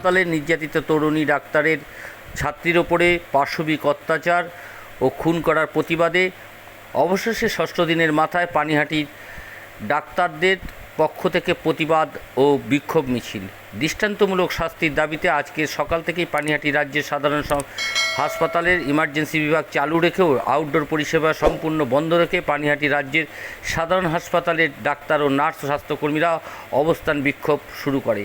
হাসপাতালে নির্যাতিত তরুণী ডাক্তারের ছাত্রীর ওপরে পার্শ্ববিক অত্যাচার ও খুন করার প্রতিবাদে অবশেষে ষষ্ঠ দিনের মাথায় পানিহাটির ডাক্তারদের পক্ষ থেকে প্রতিবাদ ও বিক্ষোভ মিছিল। দৃষ্টান্তমূলক শাস্তির দাবিতে আজকে সকাল থেকেই পানিহাটি রাজ্যের সাধারণ হাসপাতালের ইমার্জেন্সি বিভাগ চালু রেখেও আউটডোর পরিষেবা সম্পূর্ণ বন্ধ রেখে পানিহাটি রাজ্যের সাধারণ হাসপাতালের ডাক্তার ও নার্স স্বাস্থ্যকর্মীরা অবস্থান বিক্ষোভ শুরু করে।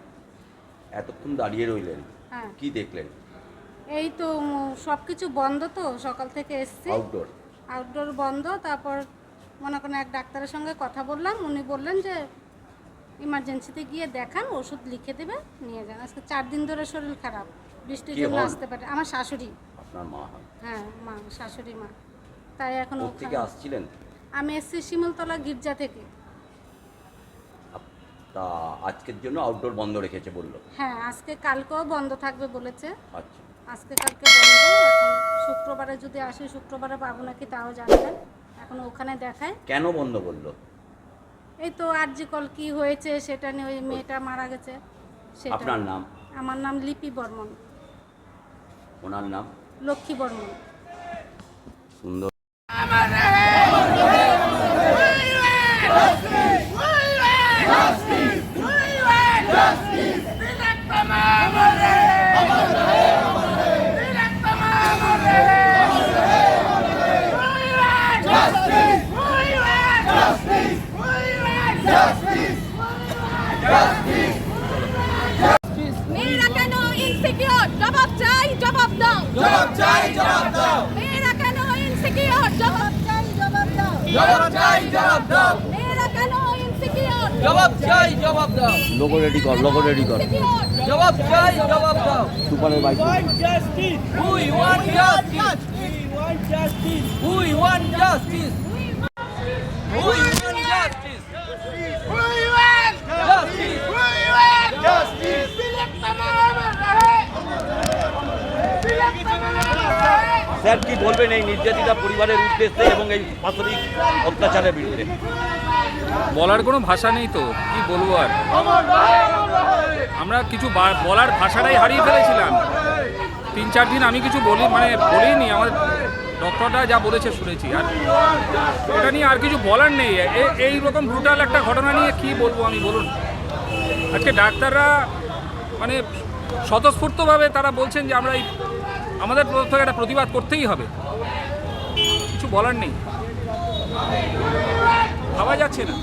এতক্ষণ দাঁড়িয়ে রইলেন হ্যাঁ। কি দেখলেন? এই তো সব কিছু বন্ধ তো সকাল থেকে এসছি। আউটডোর আউটডোর বন্ধ তারপর মনে করেন এক ডাক্তারের সঙ্গে কথা বললাম উনি বললেন যে ইমার্জেন্সিতে গিয়ে দেখান ওষুধ লিখে দেবে নিয়ে যান। আজকে চার দিন ধরে শরীর খারাপ বৃষ্টির জন্য আসতে পারে আমার শাশুড়ি। আপনার মা হ্যাঁ মা শাশুড়ি মা। তাই এখন ওখানে- আসছিলেন? আমি এসছি শিমুলতলা গির্জা থেকে। তা আজকের জন্য আউটডোর বন্ধ রেখেছে বলল। হ্যাঁ আজকে কালকেও বন্ধ থাকবে বলেছে। আচ্ছা। আজকে কালকে বন্ধ এখন শুক্রবারে যদি আসে শুক্রবারে পাবো নাকি তাও জানবেন এখন ওখানে দেখায়। কেন বন্ধ বলল? এই তো আরজি কল কি হয়েছে সেটা নিয়ে ওই মেয়েটা মারা গেছে। সেটা আপনার নাম? আমার নাম লিপি বর্মন। ওনার নাম? লক্ষ্মী বর্মন। সুন্দর। মেয়েরা কেন ইনসিকিউর জবাব চাই জবাব দাও। জবাব চাই জবাব দাও। মেয়েরা কেন ইনসিকিউর জবাব চাই জবাব দাও। জবাব চাই জবাব দাও। মেয়েরা কেন ইনসিকিউর জবাব চাই জবাব দাও। লোগো রেডি কর লোগো রেডি কর। জবাব চাই জবাব দাও। সুপারের bike we want justice we want justice we want justice justice sir কি বলবেন এই নির্যাতিতা পরিবারের উদ্দেশ্যে এবং এই পাশবিক অত্যাচারের বিরুদ্ধে? বলার কোনো ভাষা নেই তো, কি বলব আর? আমরা কিছু বলার ভাষাটাই হারিয়ে ফেলেছিলাম। তিন চার দিন আমি কিছু বলি মানে বলিনি, আমার ডক্টরটা যা বলেছে শুনেছি। আর এটা নিয়ে আর কিছু বলার নেই। এই রকম ব্রুটাল একটা ঘটনা নিয়ে কি বলব আমি, বলুন? আজকে ডাক্তাররা মানে স্বতঃস্ফূর্তভাবে তারা বলছেন যে আমরা এই আমাদের তরফ থেকে একটা প্রতিবাদ করতেই হবে। কিছু বলার নেই। ভাবা যাচ্ছে না।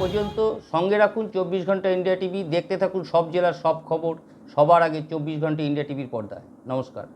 পর্যন্ত সঙ্গে রাখুন চব্বিশ ঘণ্টা ইন্ডিয়া টিভি। দেখতে থাকুন সব জেলার সব খবর। সবার আগে চব্বিশ ঘণ্টা ইন্ডিয়া টিভির পর্দায়। নমস্কার।